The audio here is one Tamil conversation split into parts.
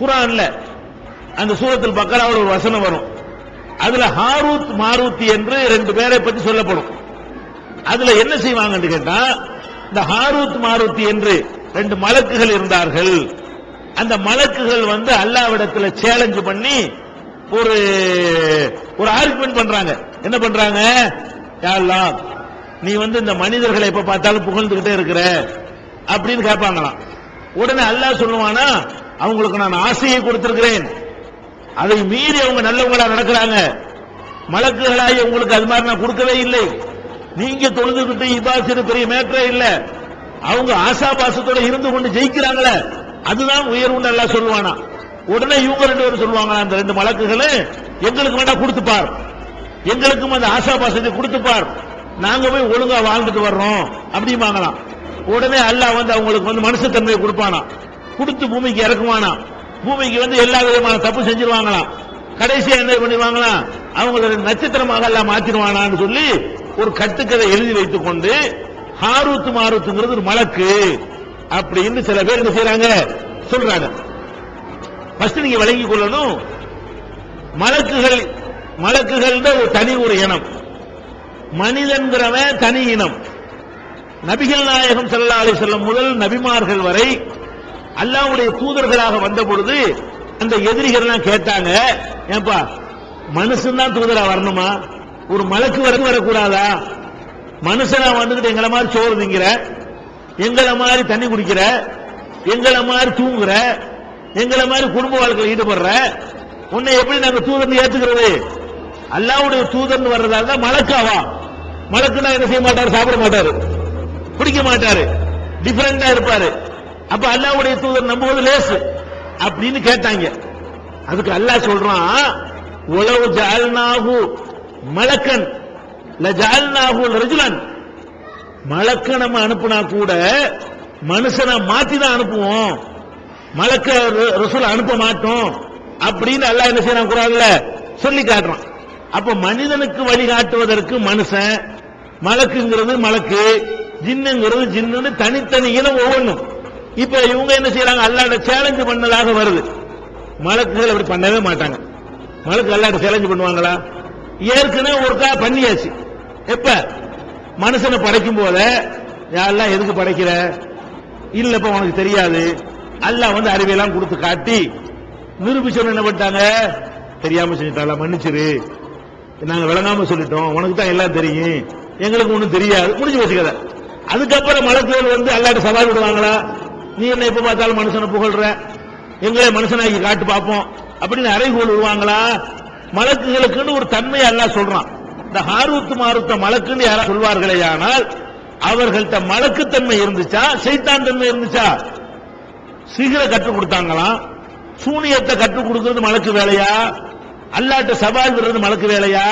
குரான்ல அந்த சூரத்தில் பக்கராவில் ஒரு வசனம் வரும். அதுல ஹாரூத் மாரூத் என்று ரெண்டு பேரை பத்தி சொல்லப்படும். அதுல என்ன செய்வாங்கன்னு கேட்டா இந்த ஹாரூத் மாருத்தி என்று ரெண்டு மலக்குகள் இருந்தார்கள். அந்த மலக்குகள் வந்து அல்லாவிடத்தில் சேலஞ்ச் பண்ணி ஒரு ஒரு ஆர்குமெண்ட் பண்றாங்க. என்ன பண்றாங்க? யா நீ வந்து இந்த மனிதர்களை எப்ப பார்த்தாலும் புகழ்ந்துகிட்டே இருக்கிற அப்படின்னு கேட்பாங்களாம். உடனே அல்லாஹ் சொல்லுவானா அவங்களுக்கு நான் ஆசையை கொடுத்திருக்கிறேன். அதை மீறி அவங்க நல்லவங்களா நடக்கிறாங்க. மலக்குகளாய் உங்களுக்கு அது மாதிரி நான் கொடுக்கவே இல்லை. நீங்க தொழுதுகிட்டு இபாசிட்டு பெரிய மேட்டரே இல்ல. அவங்க ஆசாபாசத்தோட இருந்து கொண்டு ஜெயிக்கிறாங்களே அதுதான் உயர்வுன்னு எல்லாம் சொல்லுவானா. உடனே இவங்க ரெண்டு பேரும் சொல்லுவாங்களா அந்த ரெண்டு மலக்குகளும் எங்களுக்கு வேணா கொடுத்துப்பார் எங்களுக்கும் அந்த ஆசாபாசத்தை கொடுத்துப்பார் நாங்க போய் ஒழுங்கா வாழ்ந்துட்டு வர்றோம் அப்படிமாங்களாம் உடனே அல்லாஹ் வந்து அவங்களுக்கு வந்து மனுஷத்தன்மையை கொடுப்பானா கொடுத்து பூமிக்கு இறக்குவானா பூமிக்கு வந்து எல்லா விதமான தப்பு செஞ்சிருவாங்களாம். கடைசியா என்ன பண்ணிடுவாங்களா அவங்கள நட்சத்திரமாக எல்லாம் மாத்திடுவானான்னு சொல்லி ஒரு கட்டுக்கதை எழுதி வைத்துக் கொண்டு ஹாரூத்து மாரூத்துங்கிறது ஒரு மலக்கு அப்படின்னு சில பேர் என்ன செய்யறாங்க சொல்றாங்க. ஃபர்ஸ்ட் நீங்க விளங்கிக் கொள்ளணும். மலக்குகள் மலக்குகள் ஒரு தனி ஒரு இனம். மனிதன்கிறவன் தனி இனம். நபிகள் நாயகம் ஸல்லல்லாஹு அலைஹி முதல் நபிமார்கள் வரை அல்லாவுடைய தூதர்களாக வந்த பொழுது அந்த எதிரிகள்லாம் கேட்டாங்க ஏன்பா மனுஷன் தான் தூதரா வரணுமா? ஒரு மலக்கு வரைக்கும் வரக்கூடாதா? மனுஷனா வந்துட்டு எங்களை மாதிரி சோறு திங்கிற எங்களை மாதிரி தண்ணி குடிக்கிற எங்களை மாதிரி தூங்குற எங்களை மாதிரி குடும்ப வாழ்க்கையில் ஈடுபடுற உன்னை எப்படி நாங்க தூதர்னு ஏத்துக்கிறது? அல்லாவுடைய தூதர்னு வர்றதா இருந்தா மலக்காவா மலக்குனா என்ன செய்ய மாட்டாரு? சாப்பிட மாட்டாரு. குடிக்க மாட்டாரு. டிஃபரெண்டா இருப்பாரு. அப்ப அல்லாவுடைய தூதர் நம்புவது லேசு அப்படின்னு கேட்டாங்க. அதுக்கு அல்லாஹ் சொல்றான் உளவு ஜால்நாகு மலக்கன் லஜால்நாகு ரஜுலன். மலக்க நம்ம அனுப்புனா கூட மனுஷனை மாத்தி தான் அனுப்புவோம். மலக்க ரசூல் அனுப்ப மாட்டோம். அப்படின்னு அல்லாஹ் என்ன செய்யறான் குரான்ல சொல்லி காட்டுறான். அப்ப மனிதனுக்கு வழிகாட்டுவதற்கு மனுஷன் மலக்குங்கிறது மலக்கு ஜின்னுங்கிறது ஜின்னுன்னு தனித்தனி இனம் ஒவ்வொன்றும். இப்ப இவங்க என்ன செய்யறாங்க? அல்லாட சேலஞ்சு பண்ணதாக வருது. மலக்குகள் அப்படி பண்ணவே மாட்டாங்க. மலக்கு அல்லாட சேலஞ்சு பண்ணுவாங்களா? ஏற்கனவே ஒருக்கா பண்ணியாச்சு. எப்ப? மனுஷனை படைக்கும் போத யாரெல்லாம் எதுக்கு படைக்கிற? இல்லப்ப உனக்கு தெரியாது. அல்லாஹ் வந்து அறிவையெல்லாம் கொடுத்து காட்டி நிரூபிச்சவன் என்ன பண்ணிட்டாங்க? தெரியாம செஞ்சுட்டால மன்னிச்சிரு. நாங்க விளங்காம சொல்லிட்டோம். உனக்கு தான் எல்லாம் தெரியும். எங்களுக்கு ஒண்ணும் தெரியாது. முடிஞ்சு போச்சு கதை. அதுக்கப்புறம் மலக்குகள் வந்து அல்லாட்ட சவால் விடுவாங்களா? நீ என்ன எப்ப பார்த்தாலும் மனுஷனை புகழ்ற? எங்களை மனுஷனாக்கி காட்டு பார்ப்போம். அப்படின்னு அறைகோல் விடுவாங்களா? மலக்குகளுக்குன்னு ஒரு தன்மை எல்லாம் சொல்றான். இந்த ஹாரூத்து மாருத்த மலக்குன்னு யாரா சொல்வார்களே ஆனால் அவர்கள்ட்ட மலக்குத்தன்மை இருந்துச்சா? சைத்தான் தன்மை இருந்துச்சா? சிகர கற்றுக் கொடுத்தாங்களாம். சூனியத்தை கற்றுக் கொடுக்கிறது மலக்கு வேலையா? அல்லாட்ட சவால் விடுறது மலக்கு வேலையா?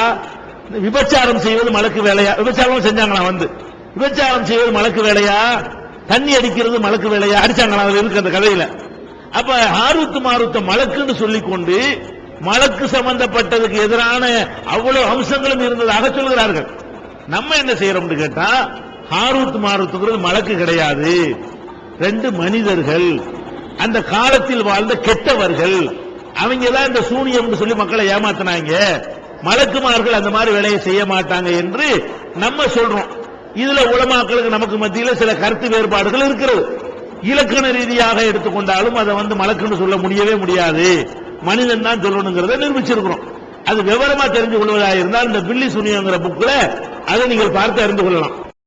விபச்சாரம் செய்வது மலக்கு வேலையா? விபச்சாரம் செஞ்சாங்களாம் வந்து. விபச்சாரம் செய்வது மலக்கு வேலையா? தண்ணி அடிக்கிறது மலக்கு வேலையா? அடிச்சாங்களா? அதுல இருக்கு அந்த கதையில. அப்ப ஹாரூத்து மாறுத்த மலக்குன்னு சொல்லிக்கொண்டு மலக்கு சம்பந்தப்பட்டதுக்கு எதிரான அவ்வளவு அம்சங்களும் இருந்ததாக சொல்கிறார்கள். நம்ம என்ன செய்யறோம்னு கேட்டா ஹாரூத் மாருத்துங்கிறது மலக்கு கிடையாது. ரெண்டு மனிதர்கள் அந்த காலத்தில் வாழ்ந்த கெட்டவர்கள் அவங்க தான் இந்த சூனியம் சொல்லி மக்களை ஏமாத்தினாங்க. மலக்குமார்கள் அந்த மாதிரி வேலையை செய்ய மாட்டாங்க என்று நம்ம சொல்றோம். இதுல உலமாக்களுக்கு நமக்கு மத்தியில் சில கருத்து வேறுபாடுகள் இருக்கிறது. இலக்கண ரீதியாக எடுத்துக்கொண்டாலும் அதை வந்து மலக்குன்னு சொல்ல முடியவே முடியாது. மனிதன் தான் சொல்லணுங்கிறத நிரூபிச்சிருக்கிறோம். அது விவரமா தெரிஞ்சு கொள்வதாக இருந்தால் இந்த பில்லி சுனியோங்கிற புக்கில் அதை நீங்கள் பார்த்து அறிந்து கொள்ளலாம்.